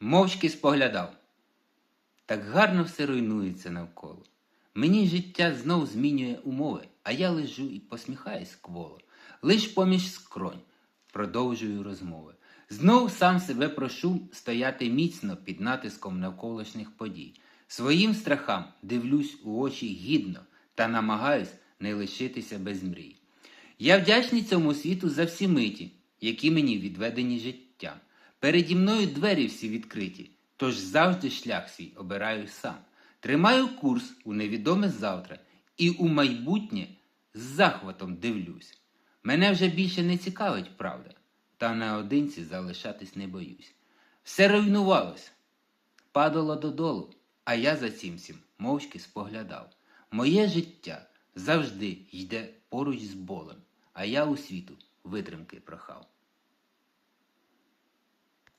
мовчки споглядав. Так гарно все руйнується навколо. Мені життя знов змінює умови, а я лежу і посміхаюсь кволо. Лиш поміж скронь продовжую розмови. Знов сам себе прошу стояти міцно під натиском навколишніх подій. Своїм страхам дивлюсь у очі гідно та намагаюсь не лишитися без мрій. Я вдячний цьому світу за всі миті, які мені відведені життям. Переді мною двері всі відкриті, тож завжди шлях свій обираю сам. Тримаю курс у невідоме завтра і у майбутнє з захватом дивлюсь. Мене вже більше не цікавить правда, та наодинці залишатись не боюсь. Все руйнувалось, падало додолу, а я за цим всім мовчки споглядав. Моє життя завжди йде поруч з болем, а я у світу витримки прохав.